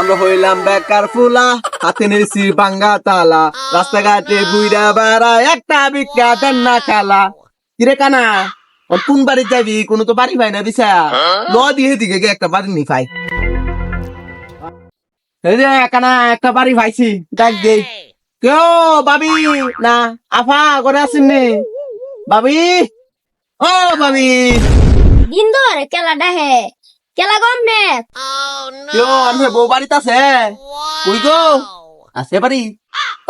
আমরা হইলাম বেকার ফুলা, হাতে নিয়েছি বাঙ্গা তালা। রাস্তাঘাটে বুইরা বেড়া, একটা বিক্কা দেন না খালা। কিরে কানা কোন বাড়ি যাবি? কোনো তো বাড়ি পাই না, দিছা? ল দিয়ে দিকে গে একটা বাড়ি নি পাই। এই একটা বাড়ি পাইছি, ডাক দে। কেউ বাবি? না, আফা করে আসেন নি। বাবি? ও বাবি। দিন ধরে কেলা ডাহে কেলা গম নে কেউ আমি বউ বাড়িতে আছে। কই গো? আছে বাড়ি?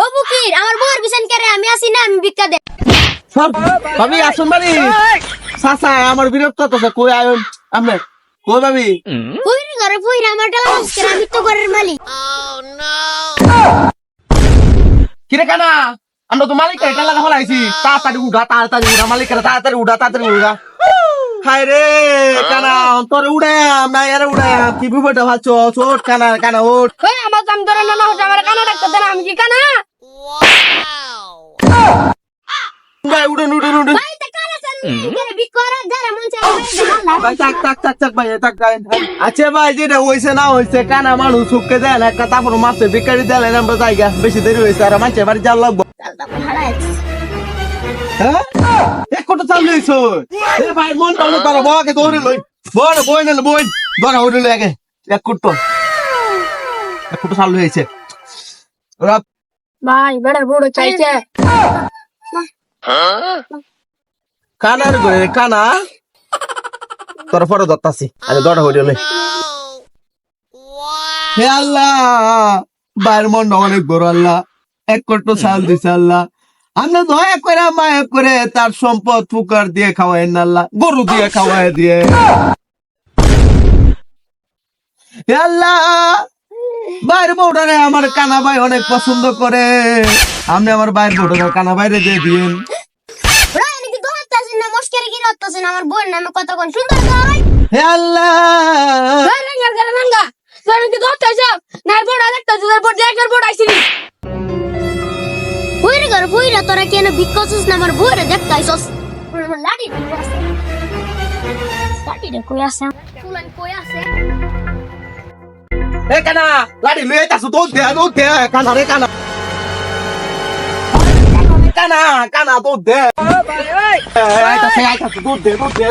ও বুকির আমার বউর বিছান করে আমি আসি না আমি ভিক্ষা দে। সব ভাবি আসুন বাড়ি। সাসা আমার বিরক্ত তো কই আয়ন? আমনে কই ভাবি? ফুইর ঘরে ফুইর আমার করে আমি তো ঘরের মালিক। কিরে কানা? আমরা তো মালিক এটা লাগা হলাইছি। তাড়াতাড়ি উড়া তাড়াতাড়ি উড়া মালিকের তাড়াতাড়ি উড়া তাড়াতাড়ি উড়া হায় রে কানা তোরে উড়ে না এর উড়ে কি বিপদে ভাবছ? ছোট কানা কানা ওঠ। ওই আমার কাম ধরে না হচ্ছে আমার কানা ডাক্তার দেন আমি কি কানা? ভাই উড়েন উড়েন উড়েন। ভাই তা কানা চান করে বিকরা যারা মন চাই মাল্লা ভাই তাক তাক তাক তাক ভাই তাক ভাই আচ্ছা ভাই যেটা হইছে না হইছে কানা মানুষ সুখকে দেয় না একটা তারপর মাসে বিকারি দেয় না আমরা জায়গা বেশি দেরি হয়েছে আর বাড়ি লাগবো। হ্যাঁ? এক কোটা চালু এ ভাই মন লই। বড় বই না বই বড় উড়ে লই এক কোট এক কোটা চালু হয়েছে ওরা ভাই বড় বড় চাইছে। কানার গরে কানা। তোর পরে দত্তাছি আরে দড়া হইলে লই হে আল্লাহ বাইর মন অনেক বড় আল্লাহ। এক কোট চাল দিছে আল্লাহ। আমরা দয়া করে মায়া করে তার সম্পদ ফুকার দিয়ে খাওয়াই না আল্লাহ গরু দিয়ে খাওয়াই দিয়ে। আল্লাহ বাইরে বউটারে আমার কানা ভাই অনেক পছন্দ করে। আপনি আমার বাইরে বউটারে কানা বাইরে দিয়ে দিন আমার বোন নামে কত কোন সুন্দর হে আল্লাহ। না বড় আরেকটা তোর বড় ফুইরে তোরা কেন বিকছস না আমার বউরে দেখতে আইছস লাডি লাডি রে কই আছে ফুলান কই আছে এ কানা লাড়ি লুই আইতাছু তো দে তো দে কানা রে কানা কানা কানা তো দে আইতাছে আইতাছে তো দে তো দে